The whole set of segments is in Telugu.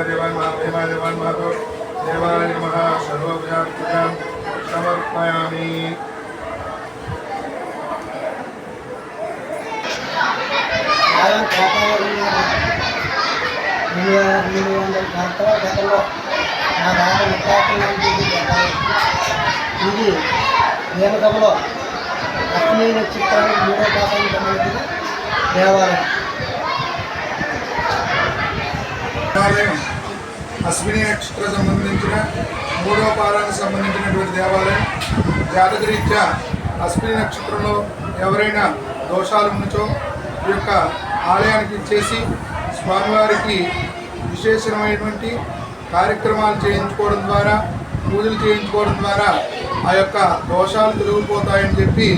देवान्मादेवान्मातो देवाय గతంలో మా ఇది వేమకంలో లక్ష్మీ నక్షత్రానికి మూడో పాఠానికి దేవాలయం దేవాలయం అశ్విని నక్షత్ర సంబంధించిన మూడవ పాదానికి సంబంధించినటువంటి దేవాలయం. జాతకరీత్యా అశ్విని నక్షత్రంలో ఎవరైనా దోషాలు ఉంచో ఈ యొక్క ఆలయానికి ఇచ్చేసి స్వామివారికి విశేషమైనటువంటి కార్యక్రమాలు చేయించుకోవడం ద్వారా పూజలు చేయించుకోవడం ద్వారా ఆ యొక్క దోషాలు తొలగిపోతాయని చెప్పి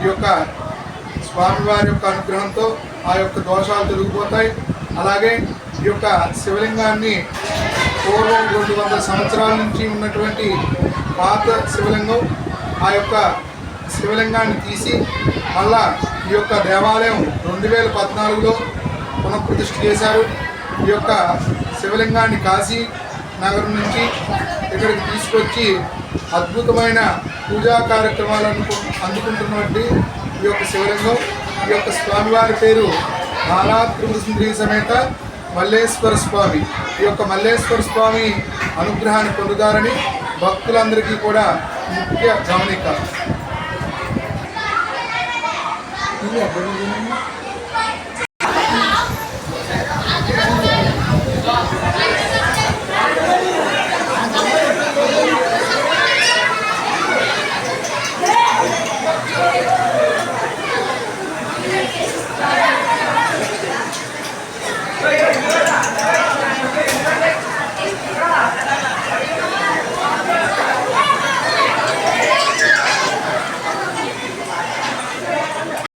ఈ యొక్క స్వామివారి యొక్క అనుగ్రహంతో ఆ యొక్క దోషాలు తొలగిపోతాయి. అలాగే ఈ యొక్క శివలింగాన్ని పూర్వం రెండు వందల సంవత్సరాల నుంచి ఉన్నటువంటి పాత శివలింగం ఆ యొక్క శివలింగాన్ని తీసి మళ్ళా ఈ యొక్క దేవాలయం రెండు వేల పద్నాలుగులో పునఃప్రతిష్ఠ చేశారు. ఈ యొక్క శివలింగాన్ని కాశీ నగరం నుంచి ఇక్కడికి తీసుకొచ్చి అద్భుతమైన పూజా కార్యక్రమాలను అందుకుంటున్నటువంటి ఈ యొక్క శివలింగం. ఈ యొక్క స్వామివారి పేరు బాలా త్రిపుర సమేత. మల్లేశ్వర స్వామి. ఈ యొక్క మల్లేశ్వర స్వామి అనుగ్రహాన్ని పొందుతారని భక్తులందరికీ కూడా ముఖ్య గమనిక.